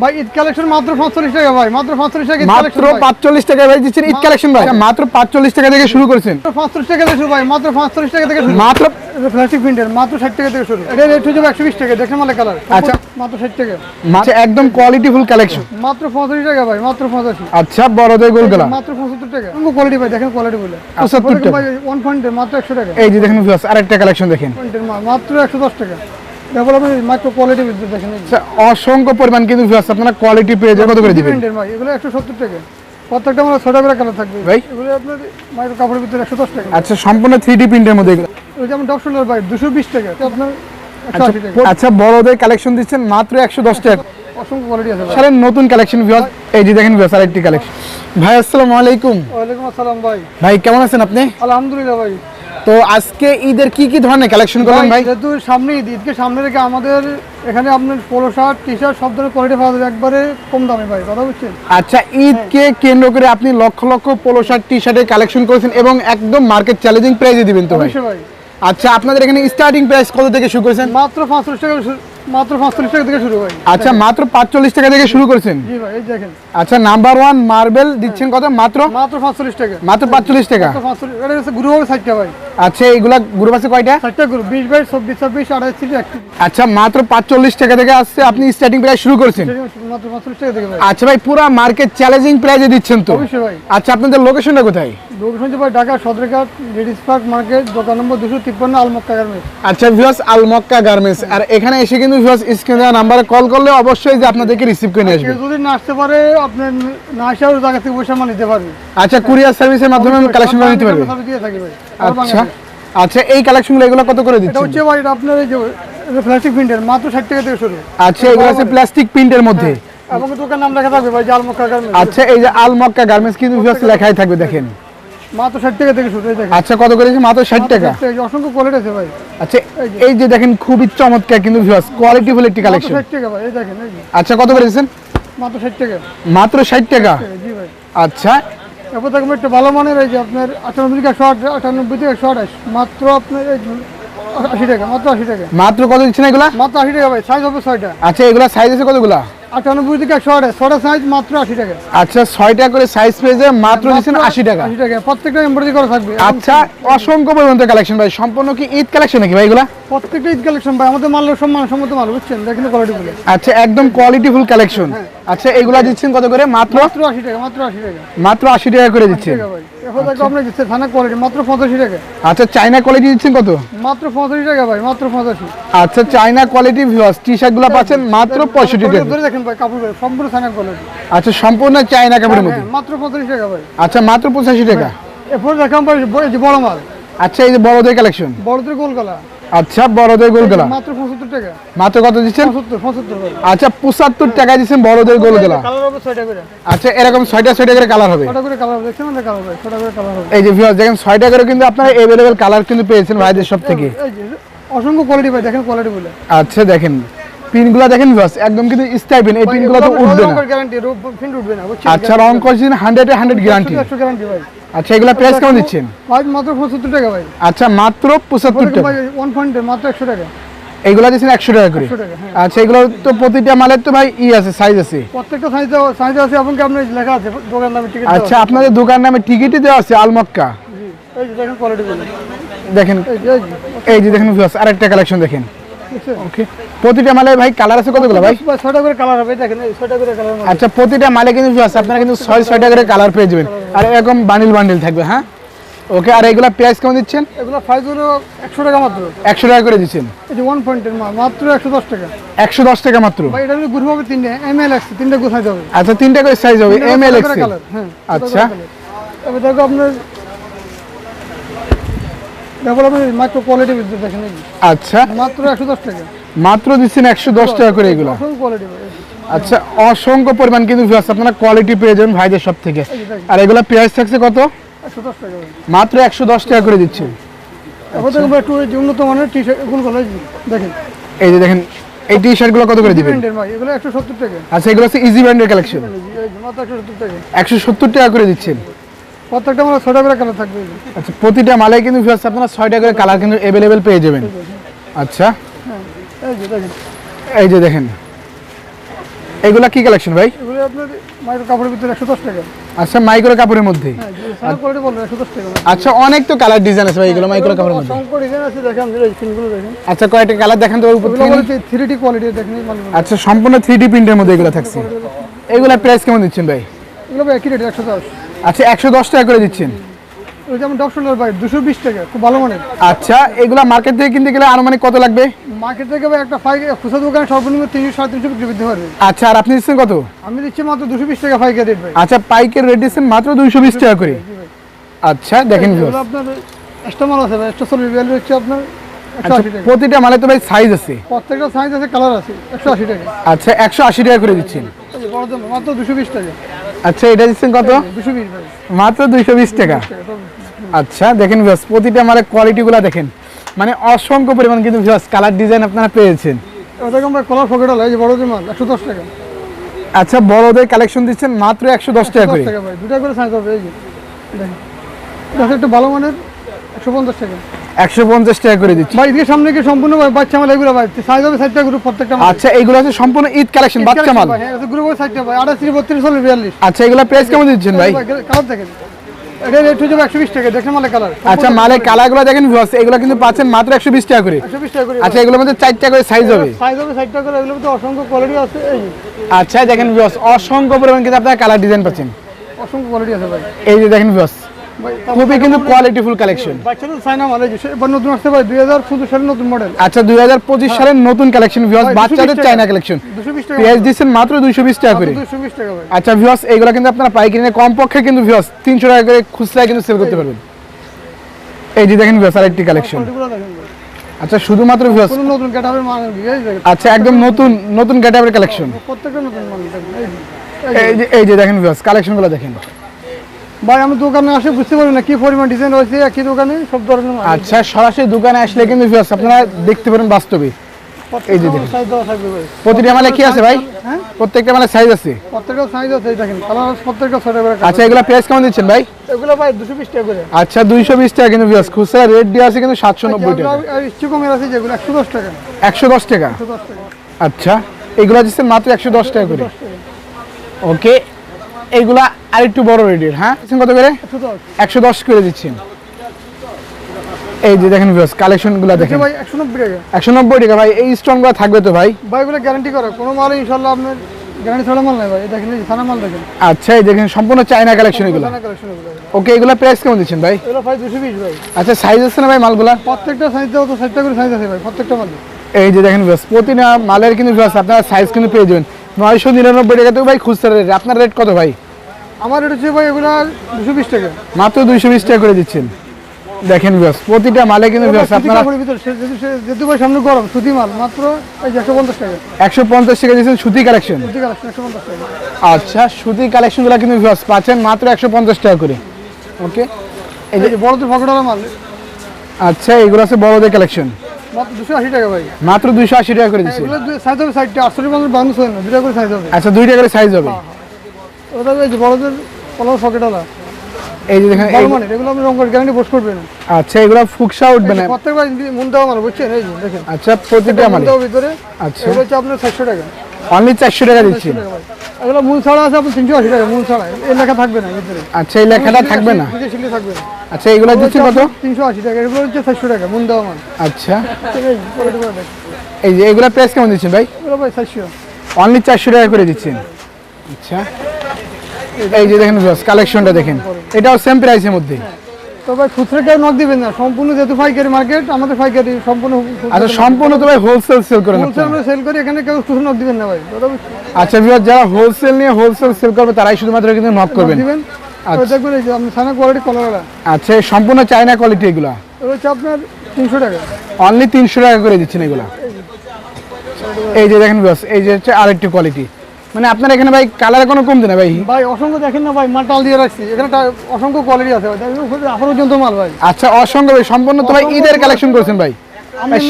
ভাই ঈদ কালেকশন মাত্র পাঁচচল্লিশ টাকা ভাই মাত্র পাঁচচল্লিশ টাকা মাত্র কালেকশন ভাই। পাঁচচল্লিশ টাকা ভাই দিচ্ছেন ঈদ কালেকশন ভাই। মাত্র পাঁচচল্লিশ টাকা থেকে শুরু করেছেন। পাঁচচল্লিশ টাকা থেকে শুরু ভাই মাত্র পাঁচচল্লিশ টাকা থেকে শুরু। মাত্র প্লাস্টিক প্রিন্টের মাত্র ষাট টাকা থেকে শুরু। এটা রেট যাবে টাকা দেখেন কালার আচ্ছা। মাত্র ষাট টাকা। মাত্র একদম কোয়ালিটিফুল কালেকশন মাত্র পঁচাশি টাকা ভাই মাত্র পঁচাশি আচ্ছা বড়দের গোলগলা মাত্র পঁচাত্তর টাকা। কোয়ালিটি ভাই দেখেন কোয়ালিটি বলে। 75 টাকা। পয়েন্টের মাত্র একশো টাকা। এই যে দেখেন আরেকটা কালেকশন দেখেন। মাত্র একশো দশ টাকা। ডেভেলপমেন্ট কোয়ালিটি দেখেন। আচ্ছা, অসংখ্য পরিমাণ কিন্তু আপনারা কোয়ালিটি পেয়ে যাবেন কত করে দিবেন? ভাই এগুলো একশো সত্তর টাকা। প্রত্যেকটা আমার ছটা করে কালার থাকবে। ভাই। এগুলো আপনার মাইক্রো কাপড়ের ভিতরে একশো দশ টাকা। আচ্ছা সম্পূর্ণ থ্রি ডি প্রিন্টের মধ্যে। এগুলো। যেমন ডক শোল্ডার ভাই দুশো বিশ টাকা আপনার টাকা। আচ্ছা বড়দের কালেকশন দিচ্ছেন মাত্র একশো দশ টাকা। অসংখ্য কোয়ালিটি আছে সারের নতুন কালেকশন ভিউয়ার্স এই যে দেখেন ভিউয়ার্স আরেকটি কালেকশন ভাই আসসালামু আলাইকুম। ওয়ালাইকুম আসসালাম ভাই। ভাই কেমন আছেন আপনি? আলহামদুলিল্লাহ ভাই। তো আজকে ঈদের কি কি ধরনের কালেকশন করলেন ভাই যেহেতু সামনে ঈদ। ঈদকে সামনে রেখে আমাদের এখানে আপনার পোলো শার্ট টি শার্ট সব ধরনের কোয়ালিটি পাওয়া যাবে একবারে কম দামে ভাই কথা বুঝছেন? আচ্ছা ঈদকে কেন্দ্র করে আপনি lakh lakh polo shirt T শার্টের কালেকশন করেছেন এবং একদম মার্কেট চ্যালেঞ্জিং প্রাইসে দিবেন তো ভাই? আচ্ছা আপনাদের এখানে স্টার্টিং প্রাইস কত থেকে শুরু করেছেন? মাত্র পাঁচশো টাকা মাত্র পাঁচচল্লিশ টাকা থেকে শুরু আচ্ছা মাত্র পাঁচচল্লিশ টাকা থেকে শুরু করেছেন? জি ভাই এই দেখেন। আচ্ছা নাম্বার ওয়ান মার্বেল দিচ্ছেন কত? মাত্র? মাত্র পাঁচচল্লিশ টাকা। মাত্র পাঁচচল্লিশ টাকা? মাত্র পাঁচচল্লিশ এটা হচ্ছে গ্রুপ ষাটটা ভাই। আচ্ছা এইগুলা গ্রুপ আছে কয়টা? ষাটটা গ্রুপ বিশ বাই চব্বিশ ছাব্বিশ আঠাশ থেকে একত্রিশ। আচ্ছা মাত্র পাঁচচল্লিশ টাকা থেকে আসছে। আপনি স্টার্টিং প্রাইস শুরু করেছেন? মাত্র পাঁচচল্লিশ টাকা থেকে ভাই। আচ্ছা ভাই পুরো মার্কেট চ্যালেঞ্জিং প্রাইসে দিচ্ছেন তো? অবশ্যই ভাই। আচ্ছা আপনাদের লোকেশনটা কোথায়? লোকেশন হচ্ছে Dhaka Sadarghat ladies park market দোকান নম্বর দুশো তিপ্পান্ন আলমক্কা গার্মেন্টস। আচ্ছা ভিউয়ার্স আলমক্কা গার্মেন্টস। আর এখানে এসে কিন্তু ভিউয়ার্স স্ক্রিনে নাম্বারে কল করলে অবশ্যই যে আপনাদেরকে রিসিভ করে নিয়ে আসবে। যদি না আসতে পারে আপনার না জায়গা থেকে আমার নিতে পারবে আচ্ছা কুরিয়ার সার্ভিসের মাধ্যমে কালেকশন করে নিতে আচ্ছা আচ্ছা এই কালেকশনগুলো এগুলো কত করে এটা হচ্ছে ভাই আপনার এই যে প্লাস্টিক প্রিন্টের মাত্র ষাট টাকা থেকে শুরু। আচ্ছা এগুলো আছে প্লাস্টিক প্রিন্টের মধ্যে। এবং দোকান নাম লেখা থাকবে ভাই আলমক্কা গার্মেন্টস। আচ্ছা এই যে আলমক্কা গার্মেন্টস কিন্তু লেখাই থাকবে দেখেন। মাত্র ষাট টাকা থেকে শুরু দেখেন। আচ্ছা কত করে মাত্র ষাট টাকা? অসংখ্য কোয়ালিটি আছে ভাই। আচ্ছা এই যে। দেখেন খুবই চমৎকার কিন্তু ভিউয়ার্স কোয়ালিটি ফুল একটি কালেকশন ষাট টাকা ভাই এই দেখেন আচ্ছা কত করে মাত্র ষাট টাকা। মাত্র ষাট টাকা? জি ভাই। আচ্ছা। এরপর থাকবে একটা ভালো মানের এই যে আপনার আটানব্বই থেকে মাত্র আপনার এই যে আশি টাকা মাত্র আশি টাকা। মাত্র কত দিচ্ছেন এগুলা? মাত্র আশি টাকা ভাই সাইজ হবে ছয়টা। আচ্ছা এগুলা সাইজ আছে কতগুলা? আটানব্বই থেকে একশো আঠাশ ছটা সাইজ মাত্র আশি টাকা। আচ্ছা ছয়টা করে সাইজ পেয়েছে মাত্র দিচ্ছেন আশি টাকা। আশি টাকা। প্রত্যেকটা এমব্রয়ডারি করা থাকবে। আচ্ছা অসংখ্য পরিমাণ কালেকশন ভাই। সম্পূর্ণ কি ঈদ কালেকশন নাকি ভাই এগুলা? প্রত্যেকটা ঈদ কালেকশন ভাই। আমাদের মাল সম্মান সম্মত মাল বুঝছেন? দেখেন কোয়ালিটি বলে আচ্ছা একদম কোয়ালিটিফুল কালেকশন আচ্ছা এগুলা দিচ্ছেন কত করে? মাত্র? মাত্র আশি টাকা মাত্র আশি টাকা। মাত্র আশি টাকা করে দিচ্ছেন। ভাই। আচ্ছা। চাইনা কোয়ালিটি দিচ্ছেন কত? মাত্র পঁচাশি টাকা ভাই মাত্র পঁচাশি। আচ্ছা চাইনা কোয়ালিটি ভিউয়ার্স টি শার্টগুলো পাচ্ছেন মাত্র পঁয়ষট্টি টাকা। ধরে দেখেন ভাই কাপড় সম্পূর্ণ থানা কোয়ালিটি আচ্ছা সম্পূর্ণ চাইনা কাপড়ের মধ্যে হ্যাঁ, মাত্র পঁচাশি টাকা ভাই। আচ্ছা মাত্র পঁচাশি টাকা। এরপর দেখাম ভাই বড় মাল। আচ্ছা এই যে বড়দের কালেকশন বড়দের গোলগলা আচ্ছা বড়দের গোলগলা মাত্র পঁচাত্তর টাকা। মাত্র কত দিচ্ছেন? পঁচাত্তর পঁচাত্তর ভাই আচ্ছা পঁচাত্তর টাকা দিচ্ছেন বড়দের গোলগলা কালার হবে? 6টা করে। আচ্ছা এরকম ছয়টা ছয়টা করে কালার হবে। 6টা করে কালার হবে দেখছেন না কালার হবে? 6টা করে কালার হবে। এই যে ভিউয়ার্স দেখেন 6টা করে কিন্তু আপনারা अवेलेबल কালার কিন্তু পেয়েছেন ভাইদের সব থেকে এই যে অসংখ্য কোয়ালিটি ভাই দেখেন কোয়ালিটি বলে। আচ্ছা দেখেন। পিনগুলো দেখেন একদম কিন্তু এই পিনগুলো তো উঠবে না। গ্যারান্টি ফিন্ড উঠবে না আচ্ছা রং করছেন হান্ড্রেডে হান্ড্রেড গ্যারান্টি গ্যারান্টি ভাই। আচ্ছা এগুলা প্রাইস কেমন দিচ্ছেন? ভাই মাত্র পঁচাত্তর টাকা ভাই। আচ্ছা মাত্র পঁচাত্তর টাকা। ভাই ওয়ান পয়েন্টে মাত্র একশো টাকা। এগুলা দিচ্ছেন একশো টাকা করে। হ্যাঁ। আচ্ছা এগুলো তো প্রতিটা মালের তো ভাই ই আছে সাইজ আছে। প্রত্যেকটা সাইজ সাইজ আছে আপনার লেখা আছে দোকান নামে টিকিট আচ্ছা আপনাদের দোকান নামে টিকিটই দেওয়া আছে আলমক্কা। এই যে দেখেন কোয়ালিটি দেখেন। এই যে দেখেন আরেকটা কালেকশন দেখেন? ওকে প্রতিটা মালে ভাই কালার আছে কতগুলো ভাই? ছয়টা করে কালার হবে দেখেন ছয়টা করে কালার আচ্ছা প্রতিটা মালে কিন্তু ভিউয়ার্স আপনারা কিন্তু ছয় ছয়টা করে কালার পেয়ে যাবেন। আর এরকম বান্ডিল বান্ডিল থাকবে হ্যাঁ? ওকে আর এগুলা প্রাইস কেমন দিচ্ছেন? এগুলো ফাইভ হলো একশো টাকা মাত্র। একশো টাকা করে দিচ্ছেন। এই যে ওয়ান পয়েন্টের মাল মাত্র একশো দশ টাকা। একশো দশ টাকা মাত্র। ভাই এটা গ্রুপ হবে তিনটে এম এল এক্স তিনটে গোছাইতে হবে। আচ্ছা তিনটা করে সাইজ হবে এম এল এক্স হ্যাঁ আচ্ছা। এবার দেখো আপনার ডেভেলপমেন্ট কোয়ালিটি দেখেন আচ্ছা। মাত্র একশো টাকা। মাত্র দিচ্ছেন একশো দশ টাকা করে এগুলো। কোয়ালিটি আচ্ছা অসংখ্য পরিমাণ কিন্তু ভিউয়ার্স আপনারা কোয়ালিটি পেয়ে যাবেন ভাইদের সব থেকে আর এগুলো প্রাইস থাকছে কত? একশো টাকা। মাত্র একশো দশ টাকা করে দিচ্ছে এবার দেখো একটু উন্নত মানের টি শার্ট এগুলো দেখেন। এই যে দেখেন এই টি শার্টগুলো কত করে দিবেন? এগুলো একশো সত্তর টাকা। আচ্ছা এগুলো হচ্ছে ইজি ব্র্যান্ডের কালেকশন একশো সত্তর একশো সত্তর টাকা করে দিচ্ছেন। প্রত্যেকটা মানে ছটা করে কালার থাকবে। আচ্ছা প্রতিটা মালে কিন্তু ভিউয়ার্স আপনারা ছয়টা করে কালার কিন্তু অ্যাভেলেবেল পেয়ে যাবেন। আচ্ছা। হ্যাঁ এই যে দেখেন। এই যে দেখেন। এগুলা কি কালেকশন ভাই? এগুলো আপনার মাইক্রো কাপড়ের ভিতরে টাকা। আচ্ছা মাইক্রো কাপড়ের মধ্যে? হ্যাঁ কোয়ালিটি টাকা। আচ্ছা অনেক তো কালার ডিজাইন আছে ভাই এগুলো মাইক্রো কাপড়ের মধ্যে। অসংখ্য ডিজাইন আছে দেখেন এই স্ক্রিনগুলো দেখেন। আচ্ছা কয়টা কালার দেখেন তো উপর থেকে। কোয়ালিটি দেখেন আচ্ছা সম্পূর্ণ থ্রি ডি প্রিন্টের মধ্যে এগুলো থাকছে। এগুলা প্রাইস কেমন দিচ্ছেন ভাই? এগুলো ভাই একই রেট আচ্ছা একশো দশ টাকা করে দিচ্ছেন। ওই যেমন দুশো বিশ টাকা খুব ভালো মানের। আচ্ছা এগুলা মার্কেট থেকে কিনতে গেলে আনুমানিক কত লাগবে? মার্কেট থেকে একটা খুচরা দোকানে সর্বনিম্ন তিনশো সাড়ে তিনশো বিক্রি করতে পারবে। আচ্ছা আর আপনি দিচ্ছেন কত? আমি দিচ্ছি মাত্র দুশো বিশ টাকা ফাইকের রেট ভাই। আচ্ছা পাইকের রেট দিচ্ছেন মাত্র দুইশো বিশ টাকা করে। আচ্ছা দেখেন আপনার এক্সট্রা মাল আছে ভাই এক্সট্রা চল্লিশ ভ্যালু হচ্ছে আপনার একশো আচ্ছা আশি টাকা। প্রতিটা মালে তো ভাই সাইজ আছে। প্রত্যেকটা সাইজ আছে কালার আছে একশো আশি টাকা। আচ্ছা একশো আশি টাকা করে দিচ্ছেন। মাত্র দুশো বিশ টাকা। আচ্ছা এটা দিচ্ছেন কত? মাত্র দুইশো বিশ টাকা। আচ্ছা দেখেন ভিউয়ার্স প্রতিটা মালের কোয়ালিটিগুলো দেখেন। মানে অসংখ্য পরিমাণ কিন্তু ভিউয়ার্স কালার ডিজাইন আপনারা পেয়েছেন। ওটা আমরা কলার পকেট হলো এই যে বড় মাল একশো দশ টাকা। আচ্ছা বড়দের কালেকশন দিচ্ছেন মাত্র একশো দশ টাকা করে। টাকা দুটা করে সাইজ হবে এই যে। দেখেন একটু ভালো মানের একশো পঞ্চাশ টাকা। একশো পঞ্চাশ টাকা করে দিচ্ছি। ভাই এদিকে সামনে কি সম্পূর্ণ বাচ্চা মাল এগুলো ভাই সাইজ হবে ষাট টাকা গ্রুপ প্রত্যেকটা আচ্ছা এগুলো হচ্ছে সম্পূর্ণ ঈদ কালেকশন বাচ্চা মাল। হ্যাঁ গ্রুপ হবে ষাট টাকা ভাই আঠাশ বত্রিশ চল্লিশ বিয়াল্লিশ। আচ্ছা এগুলো প্রাইস কেমন দিচ্ছেন ভাই? কালার দেখেন। এটা রেট হচ্ছে একশো বিশ টাকা দেখেন মালের কালার আচ্ছা মালের কালারগুলো দেখেন ভিউয়ার্স এগুলো কিন্তু পাচ্ছেন মাত্র একশো বিশ টাকা করে। আচ্ছা এগুলোর মধ্যে চারটা করে সাইজ হবে। সাইজ হবে ষাট টাকা করে এগুলোর মধ্যে অসংখ্য কোয়ালিটি আছে এই আচ্ছা দেখেন ভিউয়ার্স অসংখ্য পরিমাণ কিন্তু আপনারা কালার ডিজাইন পাচ্ছেন। অসংখ্য কোয়ালিটি আছে ভাই। এই যে দেখেন ভিউয়ার্স খুবই কিন্তু কোয়ালিটিফুল কালেকশন বাচ্চাদের এবার নতুন আসতে পঁচিশ সালের নতুন মডেল আচ্ছা দুই হাজার পঁচিশ সালের নতুন কালেকশন ভিউয়ার্স বাচ্চাদের কালেকশন টাকা। পেঁয়াজ দিচ্ছেন মাত্র দুইশো বিশ টাকা করে। টাকা ভাই আচ্ছা ভিউয়ার্স এইগুলো কিন্তু আপনারা পাইকারি নিয়ে কমপক্ষে কিন্তু ভিউয়ার্স টাকা করে খুচরা কিন্তু সেল করতে পারবেন। এই যে দেখেন ভিউয়ার্স আরেকটি কালেকশন আচ্ছা শুধুমাত্র ভিউয়ার্স কোনো নতুন মাল আচ্ছা একদম নতুন নতুন ক্যাটাগরি কালেকশন প্রত্যেকটা নতুন মাল এই যে, এই যে। এই যে এই যে দেখেন ভিউয়ার্স কালেকশনগুলো দেখেন। ভাই আমি দোকানে আসে বুঝতে পারি না কি পরিমাণ ডিজাইন রয়েছে একই দোকানে সব ধরনের আচ্ছা সরাসরি দোকানে আসলে কিন্তু ভিউয়ার্স আপনারা দেখতে পারেন বাস্তবে। এই যে দেখুন। প্রতিটা মালে কি আছে ভাই? হ্যাঁ? প্রত্যেকটা মালে সাইজ আছে। প্রত্যেকটা সাইজ আছে দেখেন কালার প্রত্যেকটা ছয় করে আচ্ছা এগুলো প্রাইস কেমন দিচ্ছেন ভাই? এগুলো ভাই দুশো বিশ টাকা করে। আচ্ছা দুইশো বিশ টাকা কিন্তু ভিউয়ার্স খুচরা রেট দিয়ে আছে কিন্তু সাতশো নব্বই টাকা। ইচ্ছু কমের আছে যেগুলো একশো দশ টাকা। একশো দশ টাকা? একশো দশ টাকা। আচ্ছা এগুলো দিচ্ছেন মাত্র একশো দশ টাকা করে। ওকে এইগুলা আরেকটু বড় রেডির হ্যাঁ? কত করে? একশো দশ। করে দিচ্ছেন। এই যে দেখেন ভিউয়ার্স কালেকশনগুলো দেখে দেখেন। ভাই একশো নব্বই টাকা। একশো নব্বই টাকা ভাই এই স্টোনগুলো থাকবে তো ভাই? ভাই এগুলো গ্যারান্টি করে। কোনো মাল ইনশাল্লাহ আপনার গ্যারান্টি ছাড়া মাল নাই ভাই। দেখেন এই সানা মাল দেখেন। আচ্ছা এই দেখেন সম্পূর্ণ চাইনা কালেকশন এগুলো। ওকে এগুলো প্রাইস কেমন দিচ্ছেন ভাই? এগুলো ভাই দুশো বিশ ভাই। আচ্ছা সাইজ আছে না ভাই মালগুলা? প্রত্যেকটা সাইজ তো ষাটটা করে সাইজ আছে ভাই প্রত্যেকটা মাল। এই যে দেখেন প্রতিটা মালের কিন্তু আপনারা সাইজ কিন্তু পেয়ে যাবেন। নয়শো নিরানব্বই টাকা তো ভাই খুচরা রেট আপনার রেট কত ভাই? আমার এটা হচ্ছে ভাই এগুলো দুশো বিশ টাকা। মাত্র দুইশো বিশ টাকা করে দিচ্ছেন। দেখেন ভিউয়ার্স প্রতিটা মালে কিন্তু ভিউয়ার্স আপনারা যেহেতু ভাই সামনে গরম সুতি মাল মাত্র একশো পঞ্চাশ টাকা। একশো পঞ্চাশ টাকা দিচ্ছেন সুতি কালেকশন সুতি কালেকশন একশো পঞ্চাশ টাকা। আচ্ছা সুতি কালেকশনগুলো কিন্তু ভিউয়ার্স পাচ্ছেন মাত্র একশো পঞ্চাশ টাকা করে। ওকে এই যে বড়দের পকেটালা মাল। আচ্ছা এগুলো আছে বড়দের কালেকশন মাত্র দুশো আশি টাকা দুইশো আশি টাকা করে দিচ্ছি এগুলো সাইজ হবে সাইডটা আটষট্টি পঞ্চাশ না দুটা করে সাইজ হবে। আচ্ছা দুইটা করে সাইজ হবে। ওটা এই যে বড়দের কলার পকেটালা এই যে দেখেন মানে এগুলো আপনি করে গ্যারান্টি বস করবেন না। আচ্ছা এগুলো ফুকসা উঠবে না। প্রত্যেকবার মন বুঝছেন? এই যে দেখেন। আচ্ছা প্রতিটা মানে ভিতরে আচ্ছা। এগুলো হচ্ছে আপনার টাকা। অনলি চারশো টাকা দিচ্ছি। টাকা। এগুলো মূল ছাড়া আছে আপনার তিনশো আশি টাকা মূল ছাড়া। এই লেখা থাকবে না ভিতরে। আচ্ছা এই লেখাটা থাকবে না? থাকবে। না আচ্ছা এগুলো দিচ্ছি কত? তিনশো আশি টাকা এগুলো হচ্ছে চারশো টাকা মন দেওয়া মাল। আচ্ছা। এই যে এগুলো প্রাইস কেমন দিচ্ছেন ভাই? এগুলো ভাই চারশো। অনলি চারশো টাকা করে দিচ্ছেন। আচ্ছা। এই যে দেখেন কালেকশনটা দেখেন। এটাও সেম প্রাইসের মধ্যে। তো ভাই খুচরা কেউ নক দিবেন না সম্পূর্ণ যেহেতু পাইকারি মার্কেট আমাদের পাইকারি সম্পূর্ণ আচ্ছা সম্পূর্ণ তো ভাই হোলসেল সেল করেন হোলসেল আমরা সেল করি এখানে কেউ খুচরা নক দিবেন না ভাই। আচ্ছা ভিউয়ার যারা হোলসেল নিয়ে হোলসেল সেল করবে তারাই শুধুমাত্র কিন্তু নক করবেন। দিবেন। আচ্ছা। তো দেখবেন এই যে আপনি সানা কোয়ালিটি কলারওয়ালা আচ্ছা সম্পূর্ণ চায়না কোয়ালিটি এগুলা? এগুলো হচ্ছে আপনার তিনশো টাকা। অনলি তিনশো টাকা করে দিচ্ছেন এগুলা। এই যে। দেখেন ভিউয়ার্স এই যে হচ্ছে আরেকটি কোয়ালিটি মানে আপনার এখানে ভাই কালার কোনো কমতে না ভাই? ভাই অসংখ্য দেখেন না ভাই মাল টাল দিয়ে রাখছি। এখানে অসংখ্য কোয়ালিটি আছে ভাই। আঠারো পর্যন্ত মাল ভাই। আচ্ছা অসংখ্য ভাই সম্পূর্ণ তো ভাই ঈদের কালেকশন করেছেন ভাই?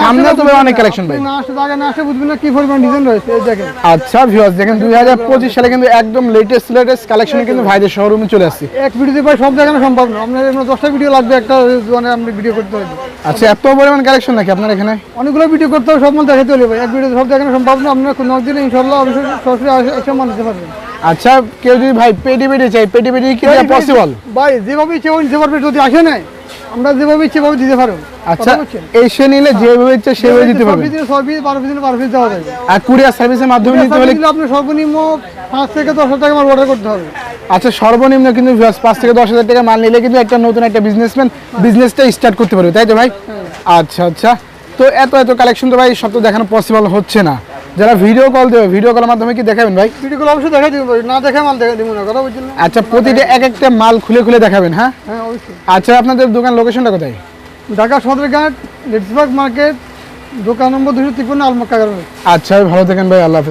সামনে অনেক না। কালেকশন ভাই। না আসলে আগে না আসলে বুঝবেন না কি পরিমাণ ডিজাইন রয়েছে এই দেখেন। আচ্ছা ভিউয়ার্স দেখেন দুই হাজার পঁচিশ সালে কিন্তু একদম লেটেস্ট লেটেস্ট কালেকশনে কিন্তু ভাইদের শোরুমে চলে আসছে। এক ভিডিওতে প্রায় সব দেখানো সম্ভব না। আপনার এমন দশটা ভিডিও লাগবে একটা মানে ভিডিও করতে হবে। আচ্ছা এত পরিমাণ কালেকশন নাকি আপনার এখানে? অনেকগুলো ভিডিও করতে হবে সব মাল দেখাতে ভাই। এক ভিডিওতে সব দেখানো সম্ভব না আপনার কোনো দিন ইনশাল্লাহ আপনি সরাসরি এসে মাল দিতে পারবেন। আচ্ছা কেউ যদি ভাই পেটি পেটি চাই পেটি পেটি কি পসিবল ভাই যেভাবে যদি আসে নাই আমরা যেভাবে ইচ্ছে ভাবে দিতে পারব। আচ্ছা এসে নিলে যেভাবে ইচ্ছে সেভাবে দিতে পারবেন পিস পিস, বারো পিস বারো পিস দেওয়া যাবে। আর কুরিয়ার সার্ভিসের মাধ্যমে নিতে হলে আপনি সর্বনিম্ন পাঁচ থেকে দশ হাজার টাকা আমার অর্ডার করতে হবে। আচ্ছা সর্বনিম্ন কিন্তু পাঁচ থেকে দশ হাজার টাকা মাল নিলে কিন্তু একটা নতুন একটা বিজনেসম্যান বিজনেসটা স্টার্ট করতে পারবে তাই তো ভাই? আচ্ছা আচ্ছা। তো এত এত কালেকশন তো ভাই সব তো দেখানো পসিবল হচ্ছে না। যারা ভিডিও কল দেবে ভিডিও কলের মাধ্যমে কি দেখাবেন ভাই? ভিডিও কল অবশ্যই দেখা দিব না দেখে মাল দেখা দিব না কথা বুঝছেন না। আচ্ছা প্রতিটা এক একটা মাল খুলে খুলে দেখাবেন হ্যাঁ? হ্যাঁ। আচ্ছা আপনাদের দোকান লোকেশনটা কোথায়? ঢাকা সদরঘাট লেডিসবাগ মার্কেট দোকান নম্বর দুশো তিপ্পান্ন আলমাক্কা গার্মেন্টস আচ্ছা ভালো থাকেন ভাই আল্লাহ।